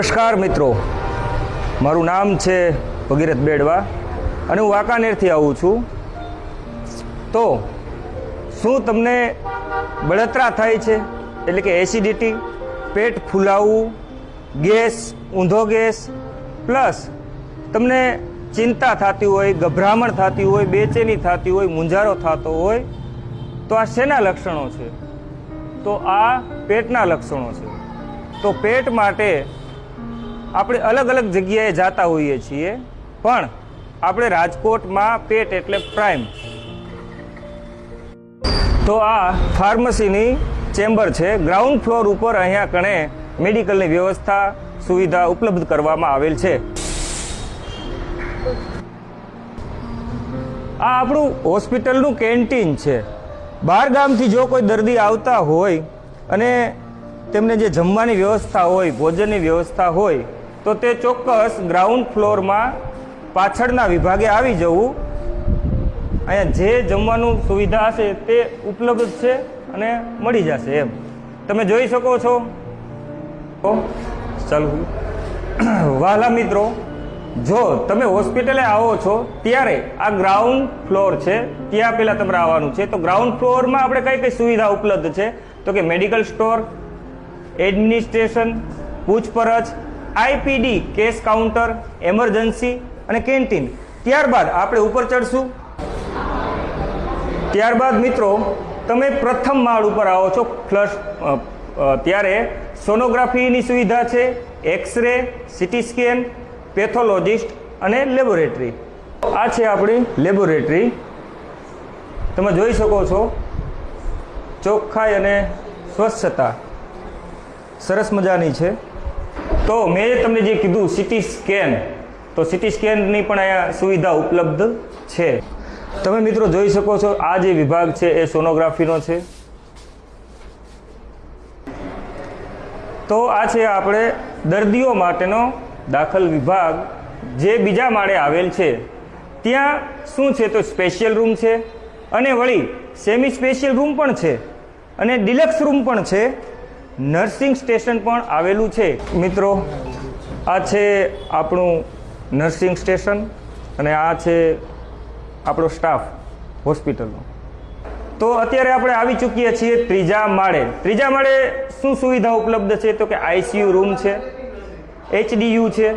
નમસ્કાર મિત્રો. મારું નામ છે ભગીરથ બેડવા અને હું વાંકાનેરથી આવું છું. તો શું તમને બળતરા થાય છે? એટલે કે એસિડિટી, પેટ ફૂલાવવું ગેસ, ઊંધો ગેસ, પ્લસ તમને ચિંતા થતી હોય, ગભરામણ થતી હોય, બેચેની થતી હોય, મૂંઝારો થતો હોય, તો આ શેના લક્ષણો છે? તો આ પેટના લક્ષણો છે. તો પેટ માટે આપણે અલગ અલગ જગ્યાએ જતા હોઈએ છીએ, પણ આપણે રાજકોટમાં પેટ એટલે પ્રાઇમ. તો આ ફાર્મસીની ચેમ્બર છે. ગ્રાઉન્ડ ફ્લોર ઉપર અહીંયા કણે મેડિકલની વ્યવસ્થા, સુવિધા ઉપલબ્ધ કરવામાં આવેલ છે. આ આપણું હોસ્પિટલનું કેન્ટીન છે. બહાર ગામથી જો કોઈ દર્દી આવતા હોય અને તેમને જે જમવાની વ્યવસ્થા હોય, ભોજનની વ્યવસ્થા હોય તો તે ચોક્કસ ગ્રાઉન્ડ ફ્લોરમાં પાછળના વિભાગે આવી જવું. અહીંયા જે જમવાનું સુવિધા હશે તે ઉપલબ્ધ છે અને મળી જશે એમ. તમે જોઈ શકો છો. ચાલો. વહાલા મિત્રો, જો તમે હોસ્પિટલે આવો છો, ત્યારે આ ગ્રાઉન્ડ ફ્લોર છે, ત્યાં પહેલાં તમારે આવવાનું છે. તો ગ્રાઉન્ડ ફ્લોરમાં આપણે કઈ કઈ સુવિધા ઉપલબ્ધ છે? તો કે મેડિકલ સ્ટોર એડમિનિસ્ટ્રેશન પૂછપરછ આઈપીડી, કેસ કાઉન્ટર એમરજન્સી અને કેન્ટીન. ત્યારબાદ આપણે ઉપર ચડશું. ત્યારબાદ મિત્રો, તમે પ્રથમ માળ ઉપર આવો છો. ફ્લશ ત્યારે સોનોગ્રાફીની સુવિધા છે. X ray CT scan pathologist અને લેબોરેટરી આ છે આપણી લેબોરેટરી તમે જોઈ શકો છો. ચોખ્ખાઈ અને સ્વચ્છતા. સરસ મજાની છે. તો મેં તમને જે કીધું સિટી સ્કેન તો સિટી સ્કેનની પણ અહીંયા સુવિધા ઉપલબ્ધ છે. તમે મિત્રો જોઈ શકો છો, આ જે વિભાગ છે એ સોનોગ્રાફીનો છે. તો આ છે આપણે દર્દીઓ માટેનો દાખલ વિભાગ, જે બીજા માળે આવેલ છે. ત્યાં શું છે? તો સ્પેશિયલ રૂમ છે. અને વળી સેમી સ્પેશિયલ રૂમ પણ છે. અને ડિલક્સ રૂમ પણ છે. નર્સિંગ સ્ટેશન પણ આવેલું છે. મિત્રો, આ છે આપણું નર્સિંગ સ્ટેશન અને આ છે આપણો સ્ટાફ હોસ્પિટલનો. તો અત્યારે આપણે આવી ચૂકીએ છીએ ત્રીજા માળે. ત્રીજા માળે શું સુવિધા ઉપલબ્ધ છે? તો કે આઈસીયુ રૂમ છે, એચડીયુ છે,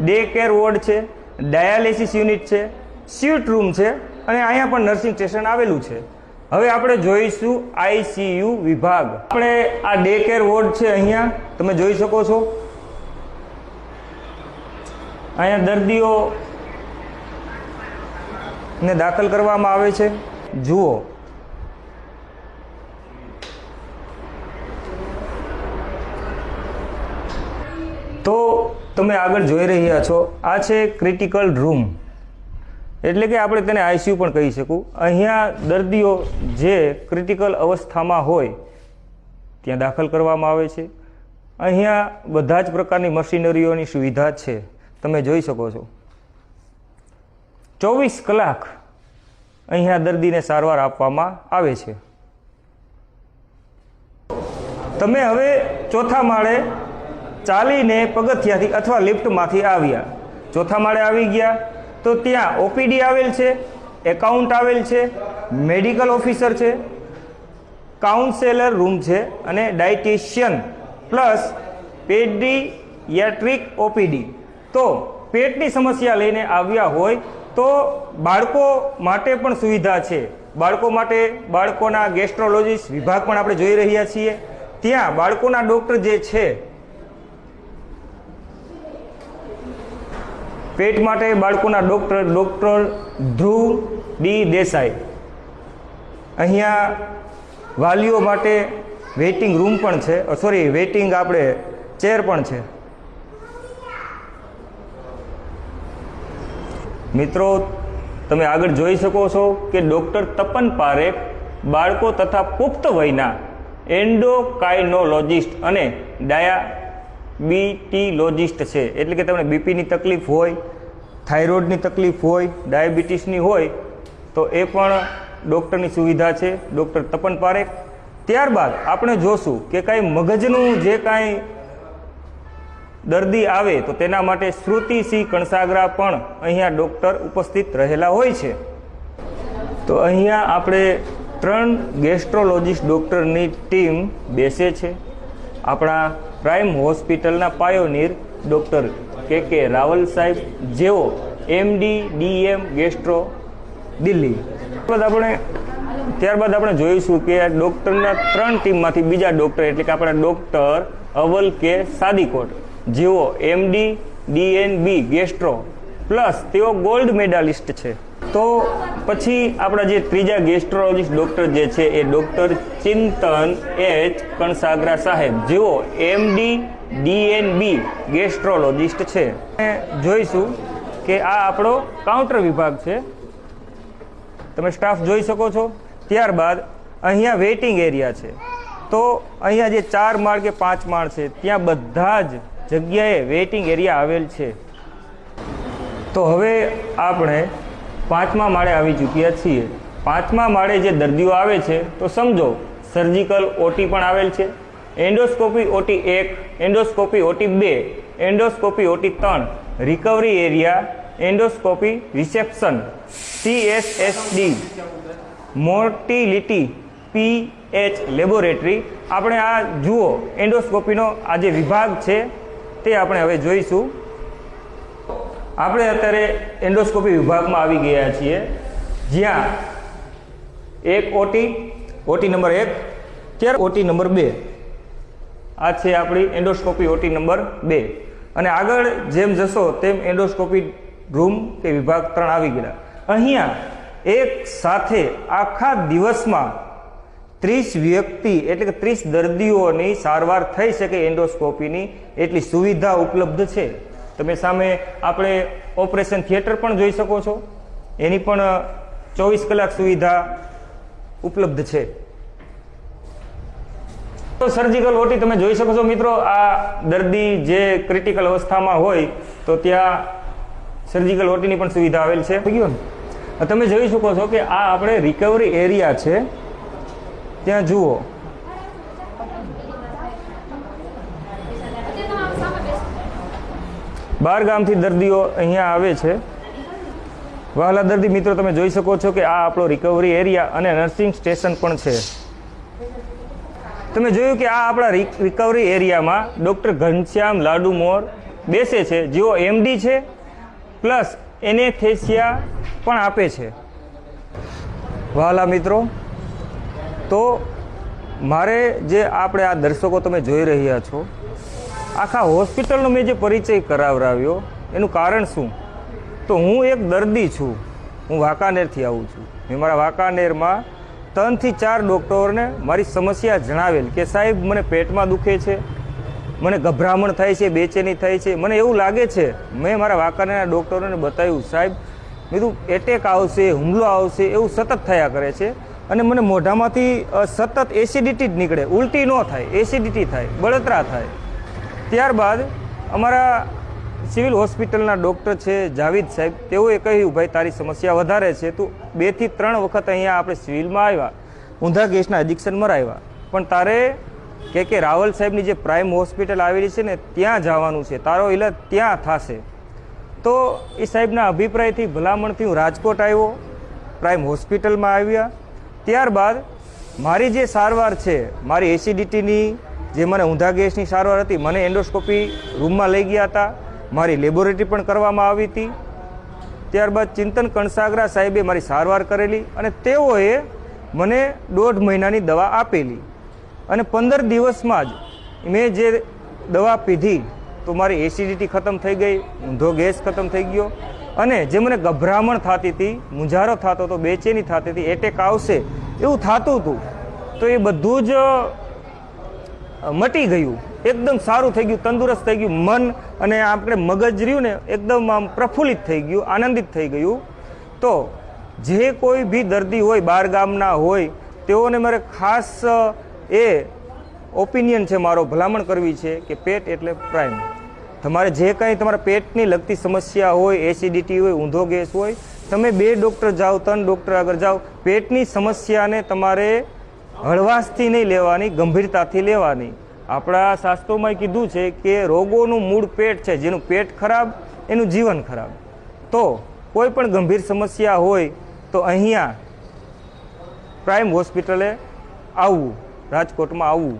ડે કેર વોર્ડ છે, ડાયાલિસિસ યુનિટ છે સ્યુટ રૂમ છે અને અહીંયા પણ નર્સિંગ સ્ટેશન આવેલું છે. હવે આપણે જોઈશું આઈસીયુ વિભાગ. આપણે આ ડે કેર વોર્ડ છે અહીંયા. તમે જોઈ શકો છો. અહીંયા દર્દીઓ ને દાખલ કરવામાં આવે છે. જુઓ. તો તમે આગળ જોઈ રહ્યા છો. આ છે ક્રિટિકલ રૂમ એટલે કે આપણે તેને આઈસીયુ પણ કહી શકું. અહીંયા દર્દીઓ જે ક્રિટિકલ અવસ્થામાં હોય, ત્યાં દાખલ કરવામાં આવે છે. અહીંયા બધા જ પ્રકારની મશીનરીઓની સુવિધા છે. તમે જોઈ શકો છો. ચોવીસ કલાક અહીંયા દર્દીને સારવાર આપવામાં આવે છે. તમે હવે ચોથા માળે ચાલીને પગથિયાથી અથવા લિફ્ટમાંથી આવ્યા. ચોથા માળે આવી ગયા. તો ત્યાં ઓપીડી આવેલ છે એકાઉન્ટ આવેલ છે મેડિકલ ઓફિસર છે કાઉન્સેલર રૂમ છે અને ડાયટિશિયન પ્લસ પેડિયાટ્રિક ઓપીડી તો પેટની સમસ્યા લઈને આવ્યા હોય તો બાળકો માટે પણ સુવિધા છે. બાળકો માટે બાળકોના ગેસ્ટ્રોલોજીસ્ટ વિભાગ પણ આપણે જોઈ રહ્યા છીએ. ત્યાં બાળકોના ડૉક્ટર જે છે પેટ માટે બાળકોના doctor doctor Dhruv D Desai. અહીંયા વાલીઓ માટે વેઇટિંગ રૂમ પણ છે. સોરી, વેઇટિંગ આપણે ચેર પણ છે. મિત્રો, તમે આગળ જોઈ શકો છો કે ડૉક્ટર તપન પારેખ બાળકો તથા પુખ્ત વયના એન્ડોકાઇનોલોજિસ્ટ અને ડાયાબિટીલોજિસ્ટ છે. એટલે કે તમને બીપીની તકલીફ હોય થાઇરોઇડની તકલીફ હોય ડાયાબિટીસની હોય, તો એ પણ ડૉક્ટરની સુવિધા છે. ડૉક્ટર તપન પારેખ. ત્યારબાદ આપણે જોશું કે કાંઈ મગજનું જે કાંઈ દર્દી આવે, તો તેના માટે શ્રુતિસિંહ કણસાગરા પણ અહીંયા ડૉક્ટર ઉપસ્થિત રહેલા હોય છે. તો અહીંયા આપણે ત્રણ ગેસ્ટ્રોલોજીસ્ટ ડૉક્ટરની ટીમ બેસે છે. આપણા પ્રાઇમ હોસ્પિટલના પાયોનીર ડૉક્ટર કે કે રાવલ સાહેબ જેઓ એમડી ડીએમ ગેસ્ટ્રો, દિલ્હી. ત્યારબાદ આપણે ત્યારબાદ આપણે જોઈશું કે ડૉક્ટરના ત્રણ ટીમમાંથી બીજા ડૉક્ટર એટલે કે આપણા ડૉક્ટર અવલ કે સાદીકોટ, જેઓ એમડી ડીએનબી ગેસ્ટ્રો, પ્લસ તેઓ ગોલ્ડ મેડાલિસ્ટ છે. તો પછી આપણા જે ત્રીજા ગેસ્ટ્રોલોજીસ્ટ ડૉક્ટર જે છે એ ડૉક્ટર ચિંતન એચ કણસાગરા સાહેબ. જેઓ એમડી ડીએનબી ગેસ્ટ્રોલોજીસ્ટ છે. જોઈશું કે આ આપણો કાઉન્ટર વિભાગ છે. તમે સ્ટાફ જોઈ શકો છો. ત્યારબાદ અહીંયા વેઇટિંગ એરિયા છે. તો અહીંયા જે ચાર માળ કે પાંચ માળ છે, ત્યાં બધા જ જગ્યાએ વેઇટિંગ એરિયા આવેલ છે. તો હવે આપણે પાંચમા માળે આવી ચૂક્યા છીએ. પાંચમા માળે જે દર્દીઓ આવે છે, તો સમજો સર્જિકલ ઓટી પણ આવેલ છે. એન્ડોસ્કોપી ઓટી એક એન્ડોસ્કોપી ઓટી બે એન્ડોસ્કોપી ઓટી ત્રણ recovery area endoscopy reception CSSD motility pH laboratory આપણે આ જુઓ એન્ડોસ્કોપીનો આ જે વિભાગ છે, તે આપણે હવે જોઈશું. આપણે અત્યારે એન્ડોસ્કોપી વિભાગમાં આવી ગયા છીએ. જ્યાં એક ઓટી ઓટી નંબર એક, ત્યાર ઓટી નંબર બે. આ છે આપણી એન્ડોસ્કોપી ઓટી નંબર બે. અને આગળ જેમ જશો તેમ એન્ડોસ્કોપી રૂમ કે વિભાગ ત્રણ આવી ગયા અહીંયા એક સાથે આખા દિવસમાં ત્રીસ વ્યક્તિ, એટલે કે ત્રીસ દર્દીઓની સારવાર થઈ શકે એન્ડોસ્કોપીની. એટલી સુવિધા ઉપલબ્ધ છે. તમે સામે આપણે ઓપરેશન થિયેટર પણ જોઈ શકો છો. એની પણ ચોવીસ કલાક સુવિધા ઉપલબ્ધ છે. તો સર્જિકલ ઓટી તમે જોઈ શકો છો મિત્રો આ દર્દી જે ક્રિટિકલ અવસ્થામાં હોય તો ત્યાં સર્જિકલ ઓટીની પણ સુવિધા આવેલ છે. તમે જોઈ શકો છો કે આ આપણે રિકવરી એરિયા છે. ત્યાં જુઓ. બાર ગામથી દર્દીઓ અહીંયા આવે છે. વહાલા દર્દી મિત્રો, તમે જોઈ શકો છો કે આ આપણો રિકવરી એરિયા અને નર્સિંગ સ્ટેશન પણ છે. તમે જોયું કે આ આપણા રિક- રિકવરી એરિયામાં ડૉક્ટર ઘનશ્યામ લાડુ મોર બેસે છે, જેઓ એમડી છે, પ્લસ એનેથેસિયા પણ આપે છે. વહાલા મિત્રો, તો મારે જે આપણે આ દર્શકો તમે જોઈ રહ્યા છો આખા હોસ્પિટલનો મેં જે પરિચય કરાવરાવ્યો, એનું કારણ શું? તો હું એક દર્દી છું. હું વાંકાનેરથી આવું છું. મેં મારા વાંકાનેરમાં ત્રણથી ચાર ડૉક્ટરોને મારી સમસ્યા જણાવેલ કે, સાહેબ, મને પેટમાં દુખે છે, મને ગભરામણ થાય છે, બેચેની થાય છે. મને એવું લાગે છે, મેં મારા વાંકાનેરના ડૉક્ટરોને બતાવ્યું, સાહેબ બીજું એટેક આવશે, હુમલો આવશે, એવું સતત થયા કરે છે અને મને મોઢામાંથી સતત એસિડિટી જ નીકળે. ઉલટી ન થાય, એસિડિટી થાય, બળતરા થાય. ત્યારબાદ અમારા સિવિલ હોસ્પિટલના ડૉક્ટર છે જાવીદ સાહેબ, તેઓએ કહ્યું, ભાઈ, તારી સમસ્યા વધારે છે, તું બેથી ત્રણ વખત અહીંયા આપણે સિવિલમાં આવ્યા, ઊંધા ગેસના એડિક્શનમાં આવ્યા પણ તારે કે કે રાવલ સાહેબની જે પ્રાઇમ હોસ્પિટલ આવેલી છે ને, ત્યાં જવાનું છે. તારો ઇલાજ ત્યાં થશે. તો એ સાહેબના અભિપ્રાયથી ભલામણથી હું રાજકોટ આવ્યો, પ્રાઇમ હોસ્પિટલમાં આવ્યા. ત્યારબાદ મારી જે સારવાર છે, મારી એસિડિટીની જે મને ઊંધા ગેસની સારવાર હતી, મને એન્ડોસ્કોપી રૂમમાં લઈ ગયા હતા. મારી લેબોરેટરી પણ કરવામાં આવી હતી. ત્યારબાદ ચિંતન કણસાગરા સાહેબે મારી સારવાર કરેલી અને તેઓએ મને દોઢ મહિનાની દવા આપેલી. અને પંદર દિવસમાં જ મેં જે દવા પીધી, તો મારી એસિડિટી ખતમ થઈ ગઈ, ઊંધો ગેસ ખતમ થઈ ગયો. અને જે મને ગભરામણ થતી હતી મુંજારો થતો હતો, બેચેની થતી હતી, એટેક આવશે, એવું થતું હતું. તો એ બધું જ મટી ગયું. એકદમ સારું થઈ ગયું, તંદુરસ્ત થઈ ગયું, મન અને આપણે મગજ રહ્યું ને એકદમ આમ પ્રફુલ્લિત થઈ ગયું, આનંદિત થઈ ગયું. તો જે કોઈ બી દર્દી હોય, બાર ગામના હોય, તેઓને મારે ખાસ એ ઓપિનિયન છે મારો, ભલામણ કરવી છે કે પેટ એટલે પ્રાઇમ. તમારે જે કાંઈ તમારા પેટની લગતી સમસ્યા હોય, એસિડિટી હોય, ઊંધો ગેસ હોય, તમે બે ડૉક્ટર જાઓ, ત્રણ ડૉક્ટર આગળ જાઓ, પેટની સમસ્યાને તમારે હળવાશથી નહીં લેવાની, ગંભીરતાથી લેવાની. આપણા શાસ્ત્રોમાં કીધું છે કે રોગોનું મૂળ પેટ છે, જેનું પેટ ખરાબ, એનું જીવન ખરાબ. તો કોઈ પણ ગંભીર સમસ્યા હોય તો અહીંયા પ્રાઇમ હોસ્પિટલે આવવું, રાજકોટમાં આવવું.